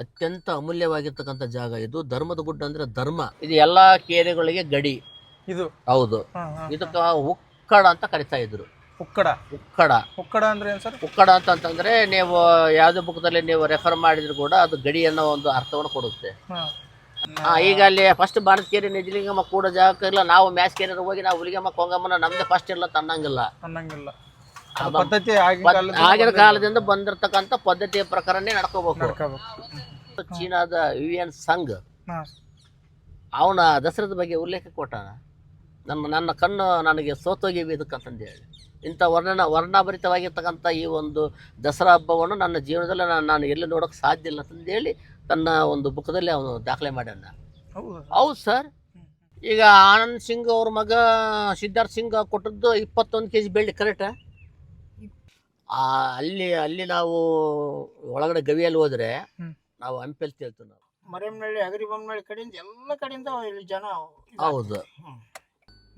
ಅತ್ಯಂತ ಅಮೂಲ್ಯವಾಗಿರ್ತಕ್ಕಂಥ ಜಾಗ ಇದು. ಧರ್ಮದ ಗುಡ್ಡ ಅಂದ್ರೆ ಧರ್ಮ. ಇದು ಎಲ್ಲಾ ಕೇರೆಗಳಿಗೆ ಗಡಿ. ಇದು? ಹೌದು. ಇದಕ್ಕ ಉಕ್ಕಡ ಅಂತ ಕರಿತಾ ಇದ್ರು. ಉಕ್ಕಡ? ಉಕ್ಕಡ. ಉಕ್ಕಡ ಅಂದ್ರೆ ಏನ್ ಸರ್? ಉಕ್ಕಡ ಅಂತಂತಂದ್ರೆ ನೀವು ಯಾವುದೇ ಬುಕ್ದಲ್ಲಿ ನೀವು ರೆಫರ್ ಮಾಡಿದ್ರು ಕೂಡ ಅದು ಗಡಿ ಅನ್ನೋ ಒಂದು ಅರ್ಥವನ್ನು ಕೊಡುತ್ತೆ. ಆ, ಈಗ ಅಲ್ಲಿ ಫಸ್ಟ್ ಭಾರತ ಕೇರಿ ನಿಜಲಿಂಗಮ್ಮ ಕೂಡ ಜಾಗಕ್ಕೆ ಇಲ್ಲ. ನಾವು ಮ್ಯಾಸ್ಕೇರಿ ಹೋಗಿ ನಾವು ಹುಲಿಗಮ್ಮ ಕೊಂಗಮ್ಮನ ನಮ್ದೇ ಫಸ್ಟ್ ಇಲ್ಲ ತನ್ನಂಗಿಲ್ಲ ಅನ್ನಂಗಿಲ್ಲ. ಬ- ಪದ್ಧತಿ ಆಗಿನ ಕಾಲದಿಂದ ಬಂದಿರತಕ್ಕಂತ ಕಾಲದಿಂದ ಬಂದಿರತಕ್ಕಂಥ ಪದ್ಧತಿಯ ಪ್ರಕಾರನೇ ನಡ್ಕೋಬೇಕು. ಚೀನಾದ ಯು ಎನ್ ಸಂಘ ಹಾ. ಅವನ ದಸರದ ಬಗ್ಗೆ ಉಲ್ಲೇಖ ಕೊಟ್ಟಾನ? ನಮ್ಮ ನನ್ನ ಕಣ್ಣು ನನಗೆ ಸೋತೋಗಿವೆ ಇದಕ್ಕಂತಂದು ಹೇಳಿ ಇಂಥ ವರ್ಣನ ವರ್ಣಭರಿತವಾಗಿರ್ತಕ್ಕಂಥ ಈ ಒಂದು ದಸರಾ ಹಬ್ಬವನ್ನು ನನ್ನ ಜೀವನದಲ್ಲಿ ನಾನು ನಾನು ಎಲ್ಲಿ ನೋಡೋಕೆ ಸಾಧ್ಯ ಇಲ್ಲ ಅಂತಂದೇಳಿ ತನ್ನ ಒಂದು ಬುಕ್ದಲ್ಲಿ ಅವನು ದಾಖಲೆ ಮಾಡ್ಯಾನ. ಹೌದು. ಹೌದು ಸರ್. ಈಗ ಆನಂದ್ ಸಿಂಗ್ ಅವ್ರ ಮಗ ಸಿದ್ಧಾರ್ಥ್ ಸಿಂಗ್ ಕೊಟ್ಟದ್ದು ಇಪ್ಪತ್ತೊಂದು ಕೆ ಜಿ ಬೆಳ್ಳಿ ಕರೆಕ್ಟಾ ಅಲ್ಲಿ ಅಲ್ಲಿ ನಾವು ಒಳಗಡೆ ಗವಿಯಲ್ಲಿ ಹೋದ್ರೆ. ನಾವು ಹಂಪೆಲ್ ತೇಳ್ತೀವಿ ನಾವು. ಮರೆಯಮ್ನಳ್ಳಿ ಅಗರಿಬೊಮ್ಮನಹಳ್ಳಿ ಕಡೆಯಿಂದ ಎಲ್ಲ ಕಡೆಯಿಂದ ಇಲ್ಲಿ ಜನ ಹೌದು.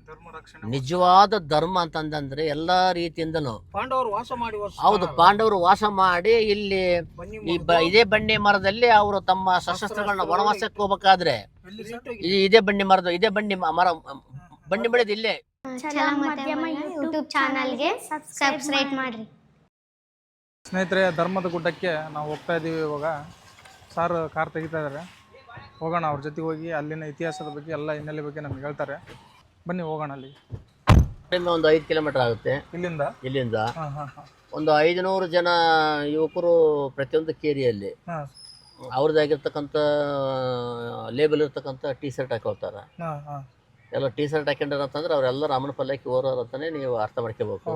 ಧರ್ಮ ರಕ್ಷಣೆ ನಿಜವಾದ ಧರ್ಮ ಅಂತಂದ್ರೆ ಎಲ್ಲಾ ರೀತಿಯಿಂದನು. ಪಾಂಡವರು ವಾಸ ಮಾಡಿ ಹೌದು ಪಾಂಡವರು ವಾಸ ಮಾಡಿ ಇಲ್ಲಿ ಬನ್ನಿ ಈ ಬ- ಇದೇ ಬಂಡೆ ಮರದಲ್ಲಿ ಅವರು ತಮ್ಮ ಸಶಸ್ತ್ರಗಳನ್ನ ವನವಾಸಕ್ಕೆ ಹೋಗ್ಬೇಕಾದ್ರೆ ಈ- ಇದೇ ಬಂಡಿ ಮರದ ಇದೇ ಬಂಡಿ ಮ- ಮರ ಬಂಡಿ ಬೆಳೆದ ಇಲ್ಲೇ. ಛಲ ಮಾಧ್ಯಮ ಯೂಟ್ಯೂಬ್ ಚಾನಲ್ಗೆ ಸಬ್ಸ್ಕ್ರೈಬ್ ಮಾಡ್ರಿ. ಸ್ನೇಹಿತರೆ ಧರ್ಮದ ಗುಡ್ಡಕ್ಕೆ ನಾವು ಹೋಗ್ತಾ ಇದ್ದೀವಿ ಇವಾಗ. ಸಾರ್ ಕಾರ್ ತೆಗಿತಾ ಇದ್ದಾರೆ ಹೋಗೋಣ ಅವ್ರ ಜೊತೆಗೆ ಹೋಗಿ ಅಲ್ಲಿನ ಇತಿಹಾಸದ ಬಗ್ಗೆ ಎಲ್ಲ ಹಿನ್ನೆಲೆ ಬಗ್ಗೆ ನಮ್ಗೆ ಹೇಳ್ತಾರೆ. ಬನ್ನಿ ಹೋಗೋಣ ಅಲ್ಲಿ. ಕಡಿಮೆ ಒಂದು ಐದು ಕಿಲೋಮೀಟರ್ ಆಗುತ್ತೆ. ಇಲ್ಲಿಂದ? ಇಲ್ಲಿಂದ. ಹಾಂ ಹಾಂ ಹಾಂ. ಒಂದು ಐದುನೂರು ಜನ ಯುವಕರು ಪ್ರತಿಯೊಂದು ಕೇರಿಯಲ್ಲಿ. ಹಾಂ. ಅವ್ರದ್ದಾಗಿರ್ತಕ್ಕಂಥ ಲೇಬಲ್ ಇರ್ತಕ್ಕಂಥ ಟೀ ಶರ್ಟ್ ಹಾಕೊಳ್ತಾರೆ. ಹಾಂ ಹಾಂ. ಎಲ್ಲ ಟೀ ಶರ್ಟ್ ಹಾಕೊಂಡ್ರೆ ಅಂತಂದ್ರೆ ಅವರೆಲ್ಲ ರಾಮನ ಪಲ್ಲಕ್ಕಿ ಓರೋರು ಅಂತಾನೆ ನೀವು ಅರ್ಥ ಮಾಡ್ಕೋಬೇಕು.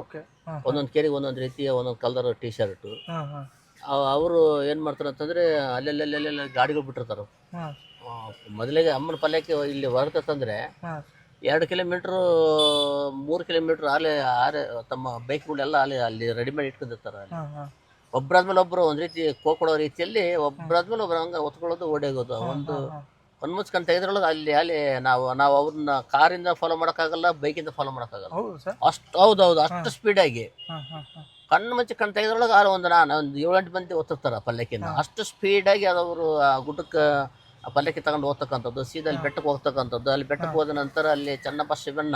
ಒಂದೊಂದು ಕೇರಿಗೆ ಒಂದೊಂದು ರೀತಿಯ ಒಂದೊಂದು ಕಲರ್ ಟೀ ಶರ್ಟು ಅವರು ಏನು ಮಾಡ್ತಾರೆ ಅಂತಂದ್ರೆ ಅಲ್ಲೆಲ್ಲೆಲ್ಲೆಲ್ಲ ಗಾಡಿಗಳು ಬಿಟ್ಟಿರ್ತಾರೆ. ಮೊದಲಿಗೆ ಅಮ್ಮನ ಪಲ್ಲಕ್ಕಿ ಇಲ್ಲಿ ಹೊರತಂದ್ರೆ ಹಾಂ. ಎರಡು ಕಿಲೋಮೀಟ್ರು ಮೂರು ಕಿಲೋಮೀಟ್ರ್ ಅಲ್ಲೇ ಆರೆ ತಮ್ಮ ಬೈಕ್ಗಳೆಲ್ಲ ಅಲ್ಲಿ ಅಲ್ಲಿ ರೆಡಿಮೇಡ್ ಇಟ್ಕೊಂಡಿರ್ತಾರೆ ಅಲ್ಲಿ. ಒಬ್ಬರಾದ್ಮೇಲೆ ಒಬ್ಬರು ಒಂದು ರೀತಿ ಕೋಕೊಳ್ಳೋ ರೀತಿಯಲ್ಲಿ ಒಬ್ಬರಾದ್ಮೇಲೆ ಒಬ್ಬರು ಹಂಗೆ ಒತ್ಕೊಳ್ಳೋದು ಓಡೋಗೋದು ಒಂದು ಕಣ್ಮುಚ್ಕೊಂತ ಇದ್ರೊಳಗೆ ಅಲ್ಲಿ ಅಲ್ಲಿ ನಾವು ನಾವು ಅವ್ರನ್ನ ಕಾರಿಂದ ಫಾಲೋ ಮಾಡೋಕ್ಕಾಗಲ್ಲ ಬೈಕಿಂದ ಫಾಲೋ ಮಾಡೋಕ್ಕಾಗಲ್ಲ. ಹೌದು ಸರ್. ಅಷ್ಟು ಹೌದೌದು ಅಷ್ಟು ಸ್ಪೀಡಾಗಿ ಕಣ್ಣು ಮುಚ್ಚಿ ಕಣ್ ತೆಗೆದ್ರೊಳಗೆ ಆರು ಒಂದು ನಾನು ಒಂದು ಏಳೆಂಟು ಮಂದಿ ಓದ್ತಿರ್ತಾರೆ ಪಲ್ಲಕ್ಕಿನ ಅಷ್ಟು ಸ್ಪೀಡಾಗಿ ಅದವರು ಆ ಗುಡ್ಡಕ್ಕೆ ಆ ಪಲ್ಲಕ್ಕಿ ತಗೊಂಡು ಹೋಗ್ತಕ್ಕಂಥದ್ದು ಸೀದಾ ಅಲ್ಲಿ ಬೆಟ್ಟಕ್ಕೆ ಹೋಗ್ತಕ್ಕಂಥದ್ದು. ಅಲ್ಲಿ ಬೆಟ್ಟಕ್ಕೆ ಹೋದ ನಂತರ ಅಲ್ಲಿ ಚನ್ನಪ್ಪ ಶಿವಣ್ಣ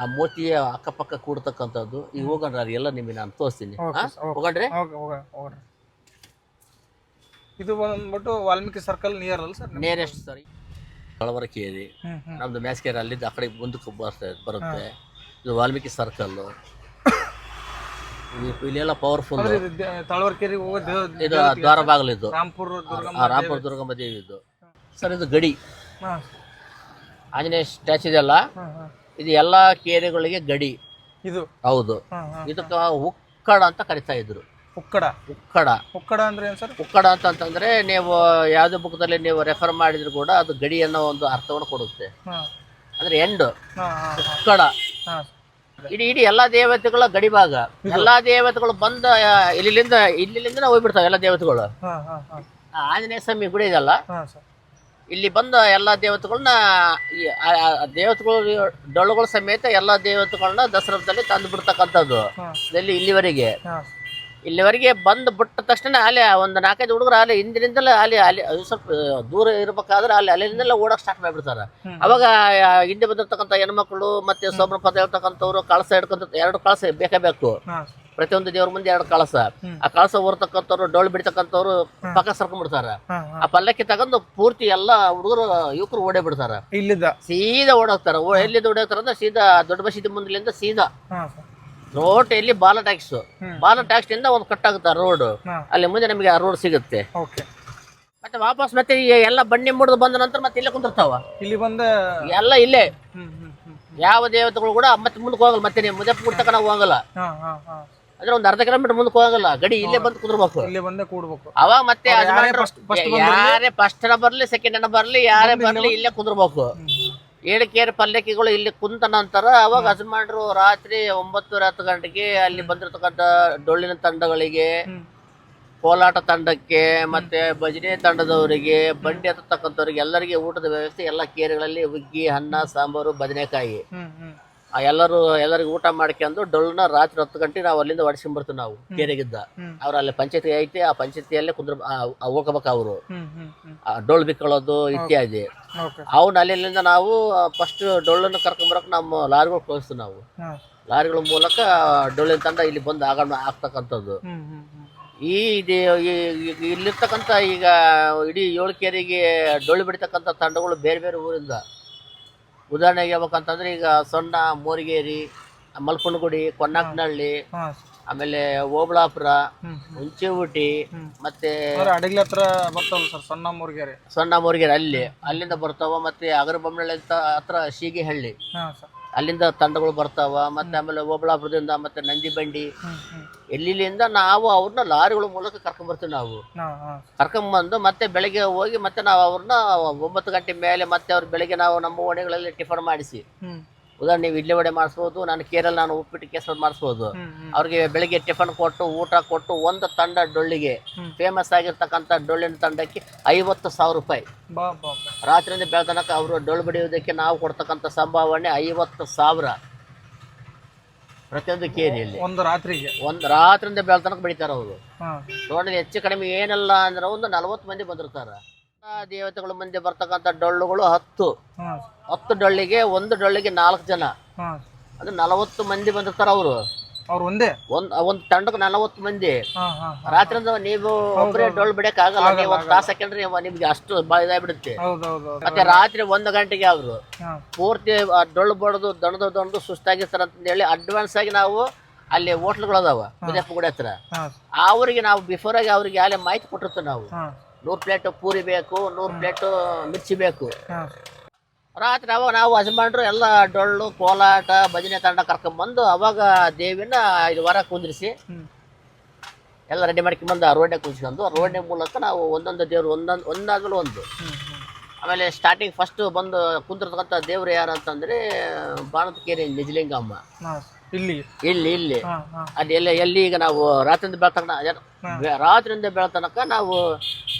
ಆ ಮೋತಿಯ ಅಕ್ಕಪಕ್ಕ ಕೂಡ್ತಕ್ಕಂಥದ್ದು. ಈಗ ಹೋಗಣ್ರಿ ಎಲ್ಲ ನಿಮಗೆ ನಾನು ತೋರಿಸ್ತೀನಿ. ಹೋಗಣ್ರಿ? ಇದು ಬಂದ್ಬಿಟ್ಟು ವಾಲ್ಮೀಕಿ ಸರ್ಕಲ್ ನಿಯರ್ ಅಲ್ಲ ಸರ್? ನೇರೆಸ್ಟ್ ಸರಿ ಕಳವರಕೇರಿ ನಮ್ದು ಮ್ಯಾಸ್ಕೇರಿ ಅಲ್ಲಿಂದ ಆ ಕಡೆ ಮುಂದಕ್ಕೆ ಬರ್ತಾ ಬರುತ್ತೆ. ಇದು ವಾಲ್ಮೀಕಿ ಸರ್ಕಲ್ ಇಲ್ಲೆಲ್ಲ ಪವರ್ಫುಲ್ ಇದು ದ- ತಳವರ್ಕೆರೆಗೆ ಹೋಗೋ ದೇವ- ಇದು ದೇವತೆಗೆ ದ್ವಾರ ಬಾಗಿಲು ಇದು. ರಾಂಪುರ ದುರ್ಗಮ್ಮ ಆ, ರಾಮಪುರ ದುರ್ಗಮ್ಮ ದೇವಿ ಇದು. ಸರ್ ಇದು ಗಡಿ. ಹಾಂ. ಆಂಜನೇಯ ಸ್ಟ್ಯಾಚು ಇದೆಲ್ಲ ಹಾಂ ಹಾಂ. ಇದು ಎಲ್ಲಾ ಕೇರಿಗಳಿಗೆ ಗಡಿ. ಇದು. ಹೌದು. ಹಾಂ ಹಾಂ. ಇದಕ್ಕ ಉಕ್ಕಡ ಅಂತ ಕರಿತಾ ಇದ್ರು. ಉಕ್ಕಡ ಉಕ್ಕಡ ಉಕ್ಕಡ ಅಂದ್ರೆ ಏನು ಸರ್? ಉಕ್ಕಡ ಅಂತಂತಂದ್ರೆ ನೀವು ಯಾವುದೇ ಬುಕ್ದಲ್ಲಿ ನೀವು ರೆಫರ್ ಮಾಡಿದ್ರು ಕೂಡ ಅದು ಗಡಿ ಅನ್ನೋ ಒಂದು ಅರ್ಥವನ್ನು ಕೊಡುತ್ತೆ. ಅಂದ್ರೆ ಎಂಡ್ ಉಕ್ಕಡ ಇಡೀ ಇಡೀ ಎಲ್ಲಾ ದೇವತೆಗಳ ಗಡಿಭಾಗ ಎಲ್ಲಾ ದೇವತೆಗಳು ಬಂದ ಇಲ್ಲಿಂದ ಇಲ್ಲಿಂದ ಹೋಗ್ಬಿಡ್ತಾವೆ ಎಲ್ಲಾ ದೇವತೆಗಳು. ಆಂಜನೇಯ ಸ್ವಾಮಿ ಗುಡಿ ಇದೆಲ್ಲ ಇಲ್ಲಿ ಬಂದ ಎಲ್ಲಾ ದೇವತೆಗಳನ್ನ ದೇವತೆಗಳು ಡೊಳ್ಳುಗಳ ಸಮೇತ ಎಲ್ಲಾ ದೇವತೆಗಳನ್ನ ದಸರಾದಲ್ಲಿ ತಂದು ಬಿಡ್ತಕ್ಕಂಥದ್ದು. ಇಲ್ಲಿ ಇಲ್ಲಿವರೆಗೆ. ಇಲ್ಲಿವರೆಗೆ ಬಂದು ಬಿಟ್ಟ ತಕ್ಷಣ ಅಲ್ಲಿ ಒಂದು ನಾಲ್ಕೈದು ಹುಡುಗರು ಅಲ್ಲಿ ಹಿಂದಿನಿಂದಲೇ ಅಲ್ಲಿ ಅಲ್ಲಿ ಅದು ಸ್ವಲ್ಪ ದೂರ ಇರಬೇಕಾದ್ರೆ ಅಲ್ಲಿ ಅಲ್ಲಿಂದಲೇ ಓಡಕ್ ಸ್ಟಾರ್ಟ್ ಮಾಡಿಬಿಡ್ತಾರೆ. ಅವಾಗ ಹಿಂದೆ ಬಂದಿರ್ತಕ್ಕಂಥ ಹೆಣ್ಮಕ್ಳು ಮತ್ತೆ ಸೋಮನ ಪದ ಹೇಳ್ತಕ್ಕಂಥವ್ರು ಕಳಸ ಹಿಡ್ಕೊಂತ ಎರಡು ಕಳಸ ಬೇಕೇ ಬೇಕು. ಪ್ರತಿಯೊಂದು ದೇವ್ರ ಮುಂದೆ ಎರಡು ಕಳಸ. ಆ ಕಳಸ ಓರ್ತಕ್ಕಂಥವ್ರು ಡೊಳ್ಳು ಬಿಡ್ತಕ್ಕಂಥವ್ರು ಪಕ್ಕ ಸರ್ಕೊಂಡ್ಬಿಡ್ತಾರ ಆ ಪಲ್ಲಕ್ಕಿ ತಗೊಂಡು ಪೂರ್ತಿ ಎಲ್ಲಾ ಹುಡುಗರು ಯುವಕರು ಓಡೇ ಬಿಡ್ತಾರ. ಇಲ್ಲಿಂದ. ಸೀದಾ ಓಡೋಗ್ತಾರ ಓ- ಎಲ್ಲಿಂದ ಓಡೋಗ್ತಾರ ಅಂದ್ರೆ ಸೀದಾ ದೊಡ್ಡ ಬಸೀದಿ ಮುಂದಿಲಿಂದ ಸೀದಾ. ರೋಡ್ ಇಲ್ಲಿ ಬಾಲ ಟ್ಯಾಕ್ಸ್. ಬಾಲ ಟ್ಯಾಕ್ಸ್ ಇಂದ ಒಂದು ಕಟ್ ಆಗುತ್ತೆ ರೋಡ್ ಅಲ್ಲಿ ಮುಂದೆ ನಮಗೆ ಆ ರೋಡ್ ಸಿಗುತ್ತೆ. ಓಕೆ. ಮತ್ತೆ ವಾಪಸ್ ಮತ್ತೆ ಈ ಎಲ್ಲ ಬಂಡಿ ಮುಡಿದು ಬಂದ ನಂತರ ಮತ್ತೆ ಇಲ್ಲೇ ಕುಂತಿರ್ತಾವ ಇಲ್ಲಿ ಬಂದ ಎಲ್ಲ ಇಲ್ಲೇ. ಯಾವ ದೇವತೆಗಳು ಕೂಡ ಮತ್ತೆ ಮುಂದಕ್ಕೆ ಹೋಗಲ್ಲ. ಮತ್ತೆ ನೀವು ಮುಂದೆ ಪೂರ್ತಿ ನಾವು ಹೋಗಲ್ಲ. ಅಂದ್ರೆ ಒಂದು ಅರ್ಧ ಕಿಲೋಮೀಟರ್ ಮುಂದಕ್ಕೆ ಹೋಗಲ್ಲ. ಗಡಿ ಇಲ್ಲೇ ಬಂದು ಕುಂದ್ರಬೇಕು. ಇಲ್ಲಿ ಬಂದ ಕೂಡ್ಬೇಕು. ಅವಾಗ ಮತ್ತೆ ಯಾರೇ ಫಸ್ಟ್ ಬರ್ಲಿ ಸೆಕೆಂಡ್ ಬರ್ಲಿ ಯಾರೇ ಬರ್ಲಿ ಇಲ್ಲೇ ಕುಂದ್ರಬೇಕು. ಏಳಿಕೆಯರ ಪಲ್ಲಕ್ಕಿಗಳು ಇಲ್ಲಿ ಕುಂತ ನಂತರ ಅವಾಗ ಯಜಮಾನ್ರು ರಾತ್ರಿ ಒಂಬತ್ತು ಹತ್ತು ಗಂಟೆಗೆ ಅಲ್ಲಿ ಬಂದಿರತಕ್ಕಂಥ ಡೊಳ್ಳಿನ ತಂಡಗಳಿಗೆ ಕೋಲಾಟ ತಂಡಕ್ಕೆ ಮತ್ತೆ ಭಜನೆ ತಂಡದವರಿಗೆ ಬಂಡಿ ಹತ್ತಕ್ಕಂಥವ್ರಿಗೆ ಎಲ್ಲರಿಗೆ ಊಟದ ವ್ಯವಸ್ಥೆ ಎಲ್ಲ ಕೇರಿಗಳಲ್ಲಿ ಹುಗ್ಗಿ ಅನ್ನ ಸಾಂಬಾರು ಬದನೆಕಾಯಿ. ಎಲ್ಲರೂ ಎಲ್ಲರಿಗೂ ಊಟ ಮಾಡ್ಕೊಂಡು ಡೊಳ್ಳನ್ನ ರಾತ್ರಿ ಹತ್ತು ಗಂಟೆ ನಾವು ಅಲ್ಲಿಂದ ಹೊಡ್ಸ್ಕೊಂಬರ್ತೀವಿ ನಾವು ಕೆರೆಗಿದ್ದ. ಅವ್ರು ಅಲ್ಲಿ ಪಂಚಾಯತಿ ಐತಿ ಆ ಪಂಚಾಯತಿಯಲ್ಲೇ ಕುಂದ್ರ ಹೋಗ್ಬೇಕು ಅವರು. ಡೊಳ್ಳು ಬಿಕ್ಕೊಳ್ಳೋದು ಇತ್ಯಾದಿ. ಅವನ ಅಲ್ಲಿಂದ ನಾವು ಫಸ್ಟ್ ಡೊಳ್ಳನ್ನು ಕರ್ಕೊಂಬರಕ್ಕೆ ನಮ್ಮ ಲಾರಿಗಳು ಕಳಿಸ್ತೀವಿ ನಾವು. ಲಾರಿಗಳ ಮೂಲಕ ಡೊಳ್ಳಿನ ತಂಡ ಇಲ್ಲಿ ಬಂದು ಆಗಮನ ಆಗ್ತಕ್ಕಂಥದ್ದು. ಈ- ಇಲ್ಲಿರ್ತಕ್ಕಂಥ ಈಗ ಇಡೀ ಏಳು ಕೆರೆಗೆ ಡೊಳ್ಳು ಬಿಡ್ತಕ್ಕಂಥ ತಂಡಗಳು ಬೇರೆ ಬೇರೆ ಊರಿಂದ. ಉದಾಹರಣೆಗೆ ಹೇಳ್ಬೇಕಂತಂದ್ರೆ ಈಗ ಸೊಣ್ಣ ಮೋರಿಗೇರಿ ಮಲ್ಕುಂಡಗುಡಿ ಕೊನ್ನಕ್ನಹಳ್ಳಿ ಆಮೇಲೆ ಓಬಳಾಪುರ ಹ್ಮ್ ಹುಂಚೆವುಟಿ ಮತ್ತೆ ಅಡಗ್ಲಿ ಹತ್ರ ಬರ್ತಾವಲ್ಲ ಸರ್ ಸಣ್ಣ ಮೂರ್ಗೇರಿ? ಸೊಣ್ಣ ಮೂರ್ಗೇರಿ ಅಲ್ಲಿ ಅಲ್ಲಿಂದ ಬರ್ತಾವ ಮತ್ತೆ ಅಗರಬೊಮ್ಮನಹಳ್ಳಿ ಅಂತ ಹತ್ರ ಶೀಗೆಹಳ್ಳಿ. ಅಲ್ಲಿಂದ ತಂಡಗಳು ಬರ್ತಾವ ಮತ್ತೆ ಆಮೇಲೆ ಓಬಳಾಪುರದಿಂದ ಮತ್ತೆ ನಂದಿ ಬಂಡಿ ಎಲ್ಲಿಂದ ನಾವು ಅವ್ರನ್ನ ಲಾರಿಗಳ ಮೂಲಕ ಕರ್ಕೊಂಬರ್ತೀವಿ ನಾವು. ಕರ್ಕೊಂಡ್ ಬಂದು ಮತ್ತೆ ಬೆಳಗ್ಗೆ ಹೋಗಿ ಮತ್ತೆ ನಾವು ಅವ್ರನ್ನ ಒಂಬತ್ತು ಗಂಟೆ ಮೇಲೆ ಮತ್ತೆ ಅವ್ರ ಬೆಳಗ್ಗೆ ನಾವು ನಮ್ಮ ಓಣಿಗಳಲ್ಲಿ ಟಿಫನ್ ಮಾಡಿಸಿ. ಉದಾಹರಣೆ ನೀವು ಇಡ್ಲಿ ವಡೆ ಮಾಡಿಸ್ಬೋದು ನಾನು ಕೇರಳ ನಾನು ಉಪ್ಪಿಟ್ಟು ಕೇಸರಿ ಮಾಡಿಸ್ಬೋದು. ಅವ್ರಿಗೆ ಬೆಳಿಗ್ಗೆ ಟಿಫನ್ ಕೊಟ್ಟು ಊಟ ಕೊಟ್ಟು ಒಂದು ತಂಡ ಡೊಳ್ಳಿಗೆ ಫೇಮಸ್ ಆಗಿರ್ತಕ್ಕಂಥ ಡೊಳ್ಳಿನ ತಂಡಕ್ಕೆ ಐವತ್ತು ಸಾವಿರ ರೂಪಾಯಿ. ರಾತ್ರಿಯಿಂದ ಬೆಳತನಕ ಅವರು ಡೊಳ್ಳು ಬಡಿಯೋದಕ್ಕೆ ನಾವು ಕೊಡ್ತಕ್ಕಂಥ ಸಂಭಾವನೆ ಐವತ್ತು ಸಾವಿರ. ಪ್ರತಿಯೊಂದು ಕೇರಿಯಲ್ಲಿ ಒಂದು ರಾತ್ರಿಗೆ. ಒಂದು ರಾತ್ರಿಯಿಂದ ಬೆಳತನಕ ಬೆಳಿತಾರೆ ಅವರು. ನೋಡಿದ್ರೆ ಹೆಚ್ಚು ಕಡಿಮೆ ಏನಲ್ಲ ಅಂದ್ರೆ ಒಂದು ನಲವತ್ತು ಮಂದಿ ಬಂದಿರ್ತಾರ. ದೇವತೆಗಳ ಮುಂದೆ ಬರ್ತಕ್ಕಂಥ ಡೊಳ್ಳುಗಳು ಹತ್ತು. ಹತ್ತು ಡೊಳ್ಳಿಗೆ ಒಂದು ಡೊಳ್ಳಿಗೆ ನಾಲ್ಕು ಜನ. ಅದು ನಲವತ್ತು ಮಂದಿ ಬಂದಿರ್ತಾರ ಅವರು. ಅವ್ರು ಒಂದೇ? ಒಂದ್ ಒಂದ್ ತಂಡಕ್ಕೆ ನಲವತ್ತು ಮಂದಿ. ರಾತ್ರಿ ನೀವು ಒಬ್ಬರೇ ಡೊಳ್ಳು ಬಿಡಕ್ ಆಗಲ್ಲ. ನೀವು ಒಂದ್ ತಾಸ ಹಾಕೊಂಡ್ರೆ ನೀವು- ನಿಮ್ಗೆ ಅಷ್ಟು ಇದಾಗ್ಬಿಡುತ್ತೆ. ಮತ್ತೆ ರಾತ್ರಿ ಒಂದು ಗಂಟೆಗೆ ಅವರು. ಪೂರ್ತಿ ಡೊಳ್ಳು ಬಡದು ದಣದು ದಣದು ಸುಸ್ತಾಗಿರ್ತಾರ ಅಂತ ಹೇಳಿ ಅಡ್ವಾನ್ಸ್ ಆಗಿ ನಾವು ಅಲ್ಲಿ ಹೋಟ್ಲ್ಗಳು ಅದಾವ. ವಿಜಯಪ್ಪ ಗುಡಿ ಹತ್ರ. ಅವ್ರಿಗೆ ನಾವು ಬಿಫೋರ್ ಆಗಿ ಅವ್ರಿಗೆ ಅಲ್ಲಿ ಮಾಹಿತಿ ಕೊಟ್ಟಿರ್ತೀವಿ ನಾವು. ನೂರು ಪ್ಲೇಟ್ ಪೂರಿ ಬೇಕು ನೂರು ಪ್ಲೇಟ್ ಮಿರ್ಚಿ ಬೇಕು. ರಾತ್ರಿ ಅವಾಗ ನಾವು ಹಸಿಮಂಡ್ರು ಎಲ್ಲ ಡೊಳ್ಳು ಕೋಲಾಟ ಭಜನೆ ತಂಡ ಕರ್ಕೊಂಬಂದು ಅವಾಗ ದೇವಿನ ಐದು ವಾರ ಕುಂದ್ರಿಸಿ ಎಲ್ಲ ರೆಡಿ ಮಾಡ್ಕೊಂಬಂದು ಆ ಕುಂದಿಸ್ಕೊಂಡು ರೋಡ್ನ ಮೂಲಕ ನಾವು ಒಂದೊಂದು ದೇವ್ರು ಒಂದೊಂದು ಒಂದಾದ್ಮೇಲೆ ಒಂದು. ಆಮೇಲೆ ಸ್ಟಾರ್ಟಿಂಗ್ ಫಸ್ಟ್ ಬಂದು ಕುಂದಿರ್ತಕ್ಕಂಥ ದೇವ್ರು ಯಾರು ಅಂತಂದ್ರೆ ಬಾಣದಕೇರಿ ನಿಜಲಿಂಗಮ್ಮ. ಇಲ್ಲಿ? ಇಲ್ಲಿ ಇಲ್ಲಿ. ಹಾಂ ಎಲ್ಲ ಎಲ್ಲಿ ಈಗ ನಾವು ರಾತ್ರಿಯಿಂದ ಬೆಳತನಕ ರಾತ್ರಿಯಿಂದ ಬೆಳತನಕ ನಾವು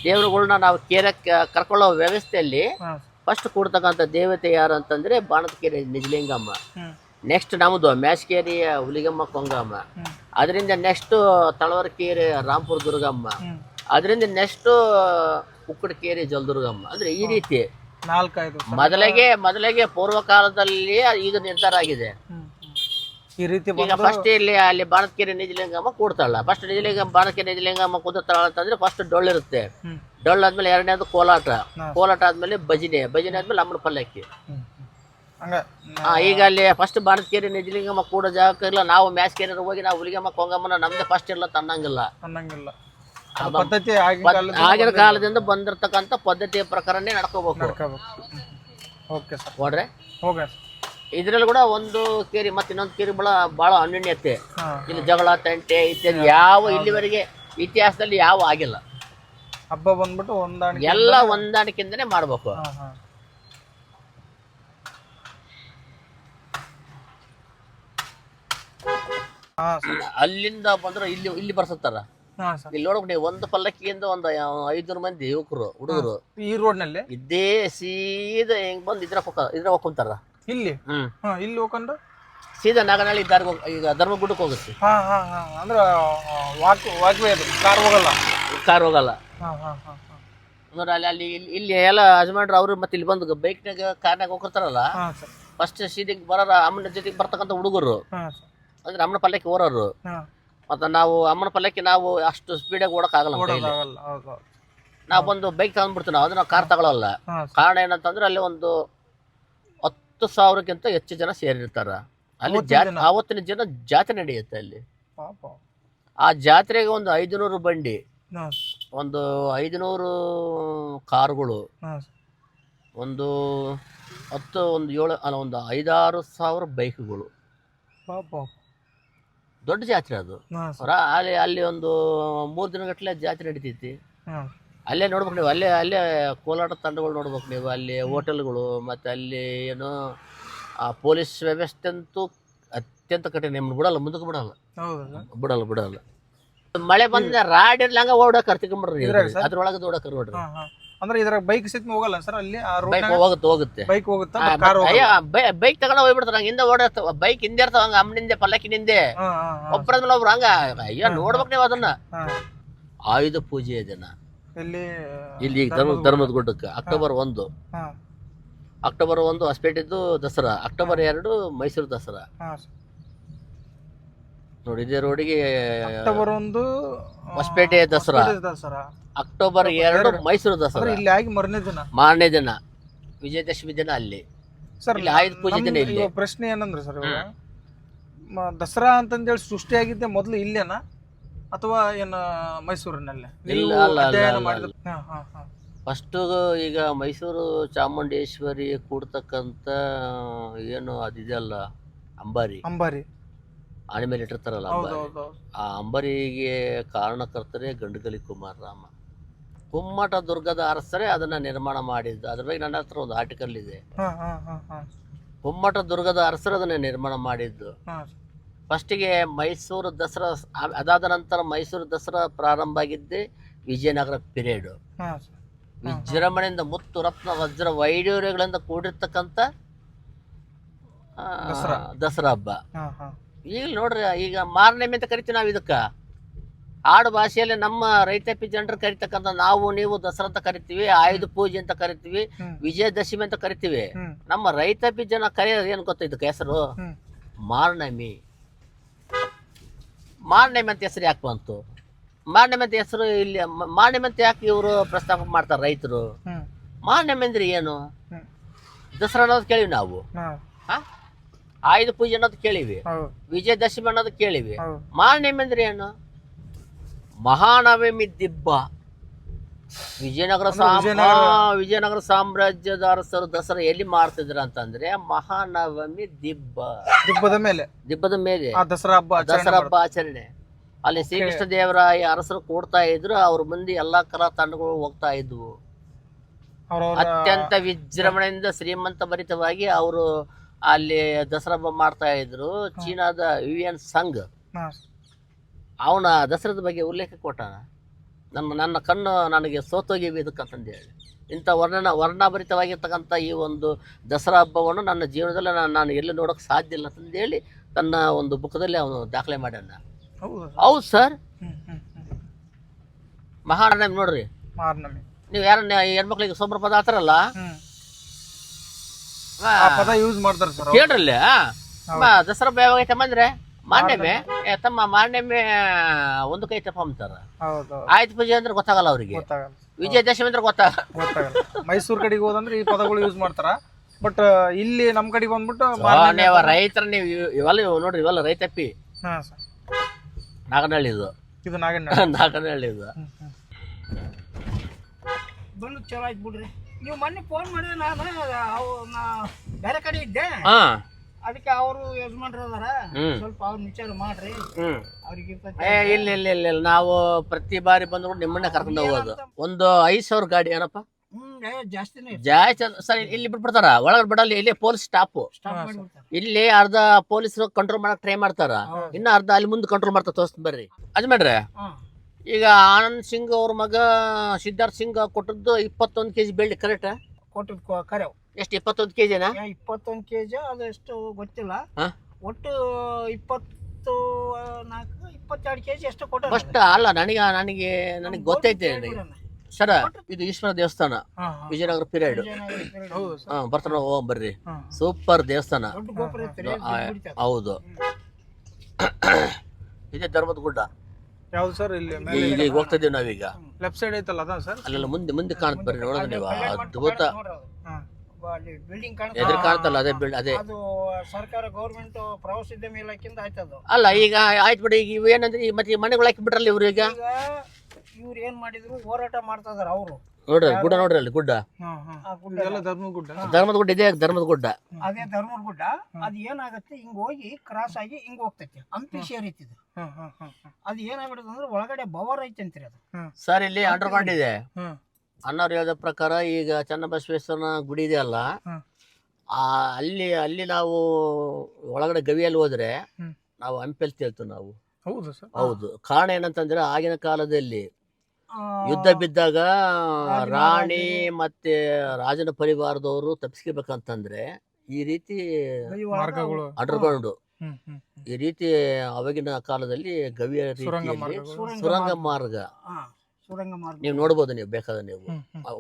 ದೇವರುಗಳನ್ನ ನಾವು ಕೇರಕ್ಕೆ ಕರ್ಕೊಳ್ಳೋ ವ್ಯವಸ್ಥೆಯಲ್ಲಿ ಫಸ್ಟ್ ಕೊಡ್ತಕ್ಕಂಥ ದೇವತೆ ಯಾರು ಅಂತಂದ್ರೆ ಬಾಣದಕೆರೆ ನಿಜಲಿಂಗಮ್ಮ. ನೆಕ್ಸ್ಟ್ ನಮ್ಮದು ಮ್ಯಾಸ್ಕೇರಿಯ ಹುಲಿಗಮ್ಮ ಕೊಂಗಮ್ಮ. ಅದರಿಂದ ನೆಕ್ಸ್ಟ್ ತಳವರಕೇರಿ ರಾಂಪುರ ದುರ್ಗಮ್ಮ. ಅದರಿಂದ ನೆಕ್ಸ್ಟ್ ಕೇರಿ ಜಲದುರ್ಗಮ್ಮ. ಅಂದ್ರೆ ಈ ರೀತಿ. ಮೊದಲಿಗೆ ಮೊದಲಿಗೆ ಪೂರ್ವ ಕಾಲದಲ್ಲಿ ಇದು ನಿರ್ಧಾರ ಆಗಿದೆ. ಈ ರೀತಿ ಈಗ ಬಂದು ಫಸ್ಟ್ ಇಲ್ಲಿ ಅಲ್ಲಿ ಬಾಣದಕೆರೆ ನಿಜಲಿಂಗಮ್ಮ ಕೂಡ್ತಾಳ ಫಸ್ಟ್ ನಿಜಲಿಂಗ ಕೆರೆ ನಿಜಲಿಂಗಮ್ಮ ಕೂತಾಳ ಅಂತಂದ್ರೆ ಫಸ್ಟ್ ಡೊಳ್ಳಿರುತ್ತೆ ಇರುತ್ತೆ. ಡೊಳ್ಳು ಆದ್ಮೇಲೆ ಎರಡನೇದು ಕೋಲಾಟ. ಹಾ. ಕೋಲಾಟ ಆದ್ಮೇಲೆ ಭಜನೆ. ಭಜನೆ ಆದ್ಮೇಲೆ ಅಮ್ಮನ ಪಲ್ಲಕ್ಕಿ. ಹ್ಞೂ ಹಂಗೆ ಆ, ಈಗ ಅಲ್ಲಿ ಫಸ್ಟ್ ಬಾಣದಕೆರೆ ನಿಜಲಿಂಗಮ್ಮ ಕೂಡ ಜಾಗಕ್ಕೆ ಇಲ್ಲ ನಾವು ಮ್ಯಾಚ್ ಕೆರೆ ಹೋಗಿ ನಾವು ಹುಲಿಗಮ್ಮ ಕೊಂಗಮ್ಮನ ನಮ್ದೇ ಫಸ್ಟ್ ಇಲ್ಲ ತನ್ನಂಗಿಲ್ಲ ಅನ್ನಂಗಿಲ್ಲ. ಅದು ಪದ್ಧತಿ ಆಗಿನ ಪದ್- ಕಾಲದ ಆಗಿನ ಕಾಲದಿಂದ ಬಂದಿರತಕ್ಕಂಥ ಪದ್ಧತಿಯ ಪ್ರಕಾರನೇ ನಡ್ಕೋಬೇಕು. ನಡ್ಕೋಬೇಕು. Okay sir. ಹೋಗ ಇದ್ರಲ್ಲಿ ಕೂಡ ಒಂದು ಕೇರಿ ಮತ್ತೆ ಇನ್ನೊಂದು ಕೇರಿ ಬಹಳ ಬಹಳ ಅನ್ಯೋನ್ಯತೆ ಇಲ್ಲಿ ಜಗಳ ತಂಟೆ ಇತ್ಯಾದಿ ಯಾವ ಇಲ್ಲಿವರೆಗೆ ಇತಿಹಾಸದಲ್ಲಿ ಯಾವ ಆಗಿಲ್ಲ. ಹಬ್ಬ ಬಂದ್ಬಿಟ್ಟು ಹೊಂದಾಣಿಕೆ ಎಲ್ಲ ಹೊಂದಾಣಿಕೆಯಿಂದನೇ ಮಾಡ್ಬೇಕು. ಅಲ್ಲಿಂದ ಬಂದ್ರೆ ಇಲ್ಲಿ ಇಲ್ಲಿ ಬರ್ಸತ್ತಾರ? ಇಲ್ಲಿ ನೋಡ್ಬೇಕು ನೀವು ಒಂದು ಪಲ್ಲಕ್ಕಿಯಿಂದ ಒಂದು ಐದ್ನೂರು ಮಂದಿ ಯುವಕರು ಹುಡುಗರು. ಈ ರೋಡ್ನಲ್ಲಿ ಇದೇ ಸೀದಾ ಹೆಂಗ್ ಬಂದು ಇದ್ರ ಇದ್ರ ಹೋಗ್ಕೊಂತಾರ ಇಲ್ಲಿ? ಹ್ಮ್. ಹಾಂ ಇಲ್ಲಿ ಹೋಗ್ಕೊಂಡು? ಸೀದಾ ನಾಗನಹಳ್ಳಿ ದಾರಿಗೆ ಹೋಗ್ ಈಗ ಧರ್ಮಗುಡ್ಡಕ್ಕೆ ಹೋಗುತ್ತೆ. ಹಾಂ ಹಾಂ ಹಾಂ. ಅಂದ್ರೆ ವಾಕ್ ವಾಕ್ವೇ ಅದು. ಕಾರ್ ಹೋಗಲ್ಲ? ಕಾರ್ ಹೋಗಲ್ಲ. ಹಾಂ ಹಾಂ ಹಾಂ ಹಾಂ. ಅಂದ್ರೆ ಅಲ್ಲಿ ಅಲ್ಲಿ ಇಲ್ಲಿ ಇಲ್ಲಿ ಎಲ್ಲ ಯಜಮಾನ್ರು ಅವರು ಮತ್ತೆ ಇಲ್ಲಿ ಬಂದು ಬೈಕ್ನಾಗ ಕಾರ್ನಾಗ ಹೋಗಿರ್ತಾರಲ್ಲ ಹಾ ಸರ್. ಫಸ್ಟ್ ಸೀದಿಗೆ ಬರೋರ ಅಮ್ಮನ ಜೊತೆಗೆ ಬರ್ತಕ್ಕಂಥ ಹುಡುಗರು. ಹಾ ಸರ್. ಅಂದ್ರೆ ಅಮ್ಮನ ಪಲ್ಯಕ್ಕೆ ಓರೋರು. ಹಾ. ಮತ್ತೆ ನಾವು ಅಮ್ಮನ ಪಲ್ಯಕ್ಕೆ ನಾವು ಅಷ್ಟು ಸ್ಪೀಡಾಗಿ ಓಡಕ್ಕಾಗಲ್ಲ ನಮ್ಮ ಕೈಲಿ. ಓಡೋದಾಗಲ್ಲ ಹೌದು ಹೌದು. ನಾವು ಬಂದು ಬೈಕ್ ತಗೊಂಡ್ಬಿಡ್ತೀವಿ ನಾವು ಅದನ್ನ ಕಾರ್ ತಗೊಳ್ಳಲ್ಲ ಹಾಂ ಸರ್. ಕಾರಣ ಏನಂತಂದ್ರೆ ಅಲ್ಲಿ ಒಂದು ಹತ್ತು ಸಾವಿರಕ್ಕಿಂತ ಹೆಚ್ಚು ಜನ ಸೇರಿರ್ತಾರ. ಅಲ್ಲಿ ಅವತ್ತಿನ ಜಾತಿ ಆವತ್ತಿನ ಜನ ಜಾತ್ರೆ ನಡೆಯುತ್ತೆ ಅಲ್ಲಿ. ಪಾಪ. ಆ ಜಾತ್ರೆಗೆ ಒಂದು ಐದುನೂರು ಬಂಡಿ ಹಾಂ. ಒಂದು ಐದುನೂರು ಕಾರುಗಳು ಹಾಂ. ಒಂದು ಹತ್ತು ಒಂದು ಏಳು ಅಲ್ಲ ಒಂದು ಐದಾರು ಸಾವಿರ ಬೈಕ್ಗಳು. ಪಾಪ. ದೊಡ್ಡ ಜಾತ್ರೆ ಅದು. ಹಾಂ. ರಾ- ಅಲ್ಲಿ ಅಲ್ಲಿ ಒಂದು ಮೂರು ದಿನಗಟ್ಟಲೆ ಜಾತ್ರೆ ನಡೀತೈತಿ. ಹಾಂ. ಅಲ್ಲೇ ನೋಡ್ಬೇಕು ನೀವು ಅಲ್ಲೇ ಅಲ್ಲೇ ಕೋಲಾಟ ತಂಡಗಳು ನೋಡ್ಬೇಕು ನೀವು ಅಲ್ಲಿ ಹೋಟೆಲ್ಗಳು ಮತ್ತು ಅಲ್ಲಿ ಏನು ಆ ಪೊಲೀಸ್ ವ್ಯವಸ್ಥೆ ಅಂತೂ ಅತ್ಯಂತ ಕಠಿಣ ನಿಮ್ಮನ್ನು ಬಿಡಲ್ಲ ಮುಂದಕ್ಕೆ ಬಿಡಲ್ಲ. ಬಿಡಲ್ಲ ಬಿಡಲ್ಲ. ಮಳೆ ಬಂದ ರಾಡ್ ಇರ್ಲಂಗ ಓಡಾಕ ಕರ್ತಿಕೊಂಡ್ಬಿಡ್ರಿ? ಅದ್ರೊಳಗೆ ಓಡಕ್ ನೋಡ್ರಿ ಅಂದ್ರೆ ಇದ್ರ ಬೈಕ್ ಸಿಕ್ ಹೋಗಲ್ಲ ಸರ್ ಅಲ್ಲಿ? ಬೈಕ್ ಹೋಗುತ್ತೆ ಹೋಗುತ್ತೆ. ಬೈಕ್ ಹೋಗುತ್ತಾ? ಕಾರ್ ಬೈಕ್ ತಗೊಂಡ ಹೋಗ್ಬಿಡ್ತಾರ ಹಂಗ ಹಿಂದೆ ಓಡಿರ್ತಾವ ಬೈಕ್ ಹಿಂದೆ ಇರ್ತಾವ ಹಂಗ ಅಮ್ಮನಿಂದೆ ಪಲ್ಲಕ್ಕಿನಿಂದೆ. ಒಬ್ಬರ ಮೇಲೆ ಒಬ್ರು ಹಂಗ ಅಯ್ಯ ನೋಡ್ಬೇಕು ನೀವು ಅದನ್ನ. ಆಯುಧ ಪೂಜೆಯ ದಿನ. ಇಲ್ಲಿ ಇಲ್ಲಿ ಈಗ ಧರ್ಮ ಧರ್ಮದ ಗುಡ್ಡಕ್ಕೆ ಅಕ್ಟೋಬರ್ ಒಂದು. ಹಾ. ಅಕ್ಟೋಬರ್ ಒಂದು ಹೊಸಪೇಟೆದ್ದು ದಸರಾ ಅಕ್ಟೋಬರ್ ಎರಡು ಮೈಸೂರು ದಸರಾ. ಹಾ. ನೋಡಿ ಇದೇ ರೋಡಿಗೆ ಅಕ್ಟೋಬರ್ ಒಂದು ಹೊಸಪೇಟೆ ದಸರಾ. ದಸರಾ. ಅಕ್ಟೋಬರ್ ಎರಡು ಮೈಸೂರು ದಸರಾ. ಇಲ್ಲಿ ಆಗಿ ಮರನೇ ದಿನ. ಮಾರನೇ ದಿನ. ವಿಜಯದಶಮಿ ದಿನ ಅಲ್ಲಿ. ಸರ್ ಇಲ್ಲಿ ಆಯುಧ ಪೂಜೆ ದಿನ ಇಲ್ಲಿ. ಪ್ರಶ್ನೆ ಏನಂದ್ರೆ ಸರ್ ದಸರಾ ಅಂತಂದೇಳಿ ಸೃಷ್ಟಿಯಾಗಿದ್ದೆ ಮೊದಲು ಇಲ್ಲೇನ? ಅಥವಾ ಏನು ಮೈಸೂರಿನಲ್ಲೇ? ನೀವು ಇಲ್ಲ, ಅಲ್ಲ, ಅಲ್ಲ, ಅಧ್ಯಯನ ಅಲ್ಲ, ಮಾಡಿದ ಹಾ ಹಾ ಹಾ. ಫಸ್ಟು ಈಗ ಮೈಸೂರು ಚಾಮುಂಡೇಶ್ವರಿ ಕೂಡ್ತಕ್ಕಂತ ಏನು ಅದಿದೆಯಲ್ಲ ಅಂಬಾರಿ. ಅಂಬಾರಿ. ಆನೆ ಮೇಲೆ ಇಟ್ಟಿರ್ತಾರಲ್ಲ ಹೌದು ಅಂಬಾರಿ. ಹೌದು ಹೌದು. ಆ ಅಂಬರಿಗೆ ಕಾರಣಕರ್ತರೇ ಗಂಡುಗಲಿ ಕುಮಾರರಾಮ ಕುಮ್ಮಟ ದುರ್ಗದ ಅರಸರೇ ಅದನ್ನ ನಿರ್ಮಾಣ ಮಾಡಿದ್ದು. ಅದ್ರ ಬಗ್ಗೆ ನನ್ನ ಹತ್ರ ಒಂದು ಆರ್ಟಿಕಲ್ ಇದೆ. ಹಾ ಹಾ ಹಾ ಹಾ. ಕುಮ್ಮಟ ದುರ್ಗದ ಅರಸರು ಅದನ್ನ ನಿರ್ಮಾಣ ಮಾಡಿದ್ದು. ಹಾ. ಫಸ್ಟಿಗೆ ಮೈಸೂರು ದಸರಾ ಅದಾದ ನಂತರ ಮೈಸೂರು ದಸರಾ ಪ್ರಾರಂಭ ಆಗಿದ್ದೆ ವಿಜಯನಗರ ಪಿರಿಯಡ್. ಹಾ ವಿಜೃಂಭಣೆಯಿಂದ ಮುತ್ತು ರತ್ನ ವಜ್ರ ವೈಡೂರ್ಯಗಳಿಂದ ಕೂಡಿರ್ತಕ್ಕಂಥ ದಸರಾ. ಹಬ್ಬ. ಈಗ ನೋಡ್ರಿ ಈಗ ಮಾರನೆಮೆ ಅಂತ ಕರಿತೀವಿ ನಾವು ಇದಕ್ಕ. ಆಡು ಭಾಷೆಯಲ್ಲಿ ನಮ್ಮ ರೈತಪಿ ಜನರು ಕರಿತಕ್ಕಂಥ ನಾವು ನೀವು ದಸರಾ ಅಂತ ಕರಿತೀವಿ ಆಯುಧ ಪೂಜೆ ಅಂತ ಕರಿತೀವಿ ವಿಜಯದಶಮಿ ಅಂತ ಕರಿತೀವಿ. ನಮ್ಮ ರೈತಪಿ ಜನ ಕರೆಯೋದು ಏನು ಗೊತ್ತ ಇದಕ್ಕೆ ಹೆಸರು? ಮಾರ್ನಮಿ. ಮಾರ್ನಮಿ ಅಂತ ಹೆಸರು ಯಾಕೆ ಬಂತು? ಮಾರ್ನಮಿ ಅಂತ ಹೆಸರು ಇಲ್ಲಿ ಮ- ಅಂತ ಯಾಕೆ ಇವರು ಪ್ರಸ್ತಾಪ ಮಾಡ್ತಾರೆ ರೈತರು? ಮಾರ್ನಮಿ ಅಂದ್ರೆ ಏನು? ದಸರಾ ಅನ್ನೋದು ಕೇಳಿವಿ ನಾವು? ಆಯುಧ ಪೂಜೆ ಅನ್ನೋದು ಕೇಳಿವಿ. ವಿಜಯದಶಮಿ ಅನ್ನೋದು ಕೇಳಿವಿ. ಅಂದ್ರೆ ಏನು? ಮಹಾನವಮಿ ದಿಬ್ಬ. ವಿಜಯನಗರ ಸಾಮ್ರಾ ವಿಜಯನಗರ- ಸಾಮ್ರಾಜ್ಯದ ಅರಸರು ದಸರಾ ಎಲ್ಲಿ ಮಾಡ್ತಿದ್ರ ಅಂತಂದ್ರೆ ಮಹಾನವಮಿ ದಿಬ್ಬ. ದಿಬ್ಬದ ಮೇಲೆ. ದಿಬ್ಬದ ಮೇಲೆ. ದಸರಾ ಹಬ್ಬ ಆಚರಣೆ ದಸರಾ ಹಬ್ಬ. ಆಚರಣೆ. ಅಲ್ಲಿ ಶ್ರೀಕೃಷ್ಣ ದೇವರಾಯ ಅರಸರು ಕೂಡ್ತಾ ಇದ್ರು ಅವ್ರ ಮುಂದೆ ಎಲ್ಲಾ ಕಲಾ ತಂಡಗಳು ಹೋಗ್ತಾ ಇದ್ವು. ಅತ್ಯಂತ ವಿಜೃಂಭಣೆಯಿಂದ ಶ್ರೀಮಂತ ಭರಿತವಾಗಿ ಅವರು ಅಲ್ಲಿ ದಸರಾ ಹಬ್ಬ ಮಾಡ್ತಾ ಇದ್ರು. ಚೀನಾದ ಯು ಎನ್ ಸಂಘ್ ಅವನ ದಸರಾದ ಬಗ್ಗೆ ಉಲ್ಲೇಖ ಕೊಟ್ಟಾನ? ನನ್ನ ನನ್ನ ಕಣ್ಣು ನನಗೆ ಸೋತೋಗಿವೆ ಬೀದಕ್ಕಂತಂದು ಹೇಳಿ. ಇಂಥ ವರ್ಣನ ವರ್ಣಭರಿತವಾಗಿರ್ತಕ್ಕಂಥ ಈ ಒಂದು ದಸರಾ ಹಬ್ಬವನ್ನು ನನ್ನ ಜೀವನದಲ್ಲಿ ನಾನು ನಾನು ಎಲ್ಲಿ ನೋಡೋಕೆ ಸಾಧ್ಯ ಇಲ್ಲ ಅಂತಂದೇಳಿ ತನ್ನ ಒಂದು ಬುಕ್ದಲ್ಲಿ ಅವನು ದಾಖಲೆ ಮಾಡ್ಯಾನ. ಹೌದು? ಸರ್. ಮಹಾನವಮಿ ನೋಡ್ರಿ. ನೀವು ಯಾರನ್ನ ಹೆಣ್ಮಕ್ಳಿಗೆ ಸೋಮ್ರ ಪದ ಆತರಲ್ಲ ಹೇಳ್ರಲ್ಲ ದಸರಾ ಹಬ್ಬ ಯಾವಾಗೈತೆ ಅಂದ್ರೆ ಮಾರ್ನೆಮೆ ಏ, ತಮ್ಮ ಮಾರ್ನೆಮೆ ಒಂದು ಕೈ ತಪ್ಪ ಅಂತಾರ. ಹೌದು. ಆಯ್ತು ಪೂಜೆ ಅಂದ್ರೆ ಗೊತ್ತಾಗಲ್ಲ ಅವ್ರಿಗೆ. ಗೊತ್ತಾಗಲ್ಲ. ವಿಜಯದಶಮಿ ಅಂದ್ರೆ ಗೊತ್ತಾಗ ಗೊತ್ತಾಗಲ್ಲ. ಮೈಸೂರು ಕಡೆಗೆ ಹೋದಂದ್ರೆ ಈ ಪದಗಳು ಯೂಸ್ ಮಾಡ್ತಾರ. ಬಟ್ ಇಲ್ಲಿ ನಮ್ ಕಡೆಗೆ ಬಂದ್ಬಿಟ್ಟು ನೀವು ರೈತರ ನೀವು ಇವ್- ಇವೆಲ್ಲ ಇವ್ ನೋಡ್ರಿ ಇವೆಲ್ಲ ರೈತಪ್ಪಿ ಹಾ ಸರ್. ನಾಗನಹಳ್ಳಿದು ಇದು. ನಾಗಣ್ಣ ನಾಗನಹಳ್ಳಿದು ಹ್ಮ್ ಹ್ಮ್. ಬಂದು ಚಲೋ ಆಯ್ತು ಬಿಡ್ರಿ. ನೀವು ಮೊನ್ನೆ ಫೋನ್ ಮಾಡಿದ್ರೆ ನಾನು ಅವು ನಾ ಬೇರೆ ಕಡೆ ಇದ್ದೆ. ಹಾ. ಅದಕ್ಕೆ ಅವರು ಯಜಮಾನ್ರು ಅದಾರ. ಸ್ವಲ್ಪ ಅವ್ರ ವಿಚಾರ ಮಾಡ್ರಿ. ಅವ್ರಿಗೆ ಏ ಇಲ್ಲ ಇಲ್ಲ ಇಲ್ಲ ಇಲ್ಲ. ನಾವು ಪ್ರತಿ ಬಾರಿ ಬಂದ್ರು ನಿಮ್ಮನ್ನ ಕರ್ಕೊಂಡು ಹೋಗೋದು. ಒಂದು ಐದ್ ಸಾವಿರ ಗಾಡಿ ಏನಪ್ಪ? ಜಾಸ್ತಿನೇ ಜಾಸ್ತಿ ಸರ್ ಇಲ್ಲಿ ಬಿಟ್ಬಿಡ್ತಾರ. ಒಳಗಡೆ ಬಿಡಲ್ಲ ಇಲ್ಲಿ ಪೊಲೀಸ್ ಸ್ಟಾಪ್. ಸ್ಟಾಪ್ ಮಾಡಿಬಿಡ್ತಾರೆ. ಇಲ್ಲಿ ಅರ್ಧ ಪೊಲೀಸರು ಕಂಟ್ರೋಲ್ ಮಾಡಕ್ ಟ್ರೈ ಮಾಡ್ತಾರ. ಇನ್ನ ಅರ್ಧ ಅಲ್ಲಿ ಮುಂದೆ ಕಂಟ್ರೋಲ್ ಮಾಡ್ತಾ ತೋರಿಸ್ತೀನಿ ಬರ್ರಿ. ಅಜ್ಮೇಡ್ರೆ ಹಾಂ. ಈಗ ಆನಂದ್ ಸಿಂಗ್ ಅವ್ರ ಮಗ ಸಿದ್ಧಾರ್ಥ್ ಸಿಂಗ್ ಕೊಟ್ಟದ್ದು ಇಪ್ಪತ್ತೊಂದು ಕೆಜಿ ಬೆಳ್ಳಿ ಕರೆಕ್ಟ್ ಕೊಟ್ಟಿದ್ ಕರೆವು ಎಷ್ಟು ಇಪ್ಪತ್ತೊಂದು ಕೆಜಿನಾ ಇಪ್ಪತ್ತೊಂದು ಕೆ ಜಿ ಅದೆಷ್ಟು ಗೊತ್ತಿಲ್ಲ. ಹಾ? ಒಟ್ಟು ಇಪ್ಪತ್ತು ನಾಲ್ಕು ಇಪ್ಪತ್ತೆರಡು ಕೆ ಜಿ ಎಷ್ಟು ಕೊಟ್ಟ ಫಸ್ಟ್ ಅಲ್ಲ ನನಗೆ ನನಗೆ ನನಗೆ ಗೊತ್ತೈತೆ ನನಗೆ. ಸರ ಇದು ಈಶ್ವರ ದೇವಸ್ಥಾನ ವಿಜಯನಗರ ಪಿರಿಯಡ್. ಹೌದು ಸರ್. ಹಾ ಬರ್ತಾರ ಹೋಗ್ ಬರ್ರಿ. ಸೂಪರ್ ದೇವಸ್ಥಾನ. ದೊಡ್ಡ ಗೋಪುರ ಐತ್ರಿ, ಆ, ದುಡ್ಡು ಹೌದು. ಇದೇ ಧರ್ಮದ ಗುಡ್ಡ. ಯಾವ್ದು ಸರ್ ಇಲ್ಲಿ ಈಗ ಹೋಗ್ತಾ ಇದೀವಿ ನಾವೀಗ. ಲೆಫ್ಟ್ ಸೈಡ್ ಐತಲ್ಲ ಅದ ಸರ್ ಅಲ್ಲೆಲ್ಲ ಮುಂದೆ ಮುಂದೆ ಕಾಣುತ್ತೆ ಬರ್ರಿ ನೋಡೋದು ನೀವು. ಅದ್ಭುತ. ಅಲ್ಲಿ ಬಿಲ್ಡಿಂಗ್ ಎದುರು ಕಾಣ್ತಲ್ಲ ಅದೇ ಬಿಲ್ಡ್ ಅದೇ. ಅದು ಸರ್ಕಾರ ಗೌರ್ಮೆಂಟ್ ಪ್ರವಾಸೋದ್ಯಮ ಇಲಾಖೆಯಿಂದ ಆಯ್ತದು. ಅಲ್ಲ ಈಗ ಆಯ್ತು ಬಿಡಿ ಈಗ ಇವು ಏನಂದ್ರೆ ಈ ಮತ್ತೆ ಈ ಮನೆಗಳು ಹಾಕಿ ಬಿಟ್ರಲ್ಲ ಇವ್ರು ಈಗ? ಈಗ ಇವ್ರು ಏನ್ ಮಾಡಿದ್ರು ಹೋರಾಟ ಮಾಡ್ತಾ ಇದಾರೆ ಅವರು. ನೋಡ್ರಿ ಗುಡ್ಡ ನೋಡ್ರಿ ಅಲ್ಲಿ ಗುಡ್ಡ. ಹಾ ಹಾ. ಆ ಗುಡ್ಡ ಇದೆಲ್ಲ ಧರ್ಮ ಗುಡ್ಡ. ಧರ್ಮದ ಗುಡ್ಡ ಇದೆ ಧರ್ಮದ ಗುಡ್ಡ. ಅದೇ ಧರ್ಮದ ಗುಡ್ಡ. ಅದು ಏನಾಗುತ್ತೆ ಹಿಂಗ್ ಹೋಗಿ ಕ್ರಾಸ್ ಆಗಿ ಹಿಂಗ್ ಹೋಗ್ತೈತಿ. ಹಂಪಿ ಸೇರಿತಿದು. ಹಾ ಹಾ ಹಾ ಹಾ. ಅದು ಏನಾಗ್ಬಿಡುತ್ತೆ ಅಂದ್ರೆ ಒಳಗಡೆ ಬವರ್ ಐತಂತ್ರಿ ಅದು. ಸರ್ ಇಲ್ಲಿ ಅಂಡರ್ಗ್ರೌಂಡ್ ಇದೆ. ಹ್ಮ್ ಅಣ್ಣವ್ರು ಹೇಳಿದ ಪ್ರಕಾರ ಈಗ ಚನ್ನಬಸವೇಶ್ವರನ ಗುಡಿ ಇದೆ ಅಲ್ಲ? ಆ ಅಲ್ಲಿ ಅಲ್ಲಿ ನಾವು ಒಳಗಡೆ ಗವಿಯಲ್ಲಿ ಹೋದ್ರೆ. ನಾವು ಹಂಪೆಲ್ ತೇಳ್ತೀವಿ ನಾವು. ಹೌದು ಸರ್. ಹೌದು. ಕಾರಣ ಏನಂತಂದ್ರೆ ಆಗಿನ ಕಾಲದಲ್ಲಿ ಯುದ್ಧ ಬಿದ್ದಾಗ ರಾಣಿ ಮತ್ತೆ ರಾಜನ ಪರಿವಾರದವರು ತಪ್ಪಿಸ್ಕೋಬೇಕಂತಂದ್ರೆ ಈ ರೀತಿ ಮಾರ್ಗಗಳು. ಹ್ಮ್. ಈ ರೀತಿ ಅವಾಗಿನ ಕಾಲದಲ್ಲಿ ಗವಿಯ ಸುರಂಗ ರೀತಿಯಲ್ಲಿ ಸುರಂಗ ಸುರಂಗ ಮಾರ್ಗ. ಸುರಂಗ ಮಾರ್ಗ. ನೀವು ನೋಡಬಹುದು ನೀವು ಬೇಕಾದ ನೀವು.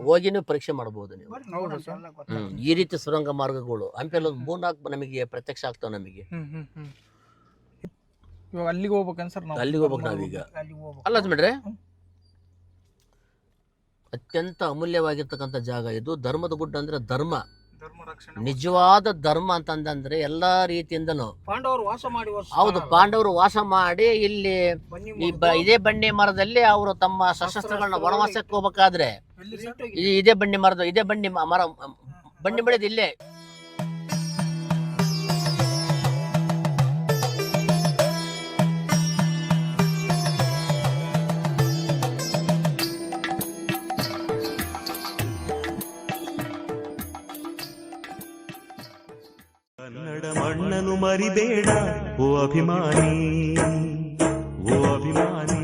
ಹೋಗಿ ನೀವು ಪರೀಕ್ಷೆ ಮಾಡ್ಬೋದು ನೀವು. ಹ್ಮ್ ಈ ರೀತಿ ಸುರಂಗ ಮಾರ್ಗಗಳು. ಹಂಪಿಯಲ್ಲಿ ಒಂದು ಮೂರ್ನಾಲ್ಕು ನಮಗೆ ಪ್ರತ್ಯಕ್ಷ ಆಗ್ತಾವ ನಮಗೆ. ಇವಾಗ ಅಲ್ಲಿಗೆ ಹೋಗ್ಬೇಕನ್ ಸರ್ ನಾವು? ಅಲ್ಲಿಗೆ ಹೋಗ್ಬೇಕು ನಾವೀಗ. ಅಲ್ಲಿ ಹೋಗ್ಬೇಕು. ಅಲ್ಲ ಅಜ್ಮೇಡ್ರೆ ಅತ್ಯಂತ ಅಮೂಲ್ಯವಾಗಿರ್ತಕ್ಕಂಥ ಜಾಗ ಇದು. ಧರ್ಮದ ಗುಡ್ಡ ಅಂದ್ರೆ ಧರ್ಮ. ನಿಜವಾದ ಧರ್ಮ ಅಂತಂದ್ರೆ ಎಲ್ಲಾ ರೀತಿಯಿಂದನೂ. ಪಾಂಡವರು ವಾಸ ಮಾಡಿ ಹೌದು ಪಾಂಡವರು ವಾಸ ಮಾಡಿ ಇಲ್ಲಿ ಈ ಬ- ಇದೇ ಬಂಡಿ ಮರದಲ್ಲಿ ಅವರು ತಮ್ಮ ಸಶಸ್ತ್ರಗಳನ್ನ ವನವಾಸಕ್ಕೆ ಹೋಗ್ಬೇಕಾದ್ರೆ. ಈ ಇದೇ ಬಂಡಿ ಮರದ ಇದೇ ಬಂಡಿ ಮ- ಮರ ಬಂಡಿ ಬೆಳೆದು ಇಲ್ಲೇ. ಮರಿಬೇಡ ಓ ಅಭಿಮಾನಿ ಓ ಅಭಿಮಾನಿ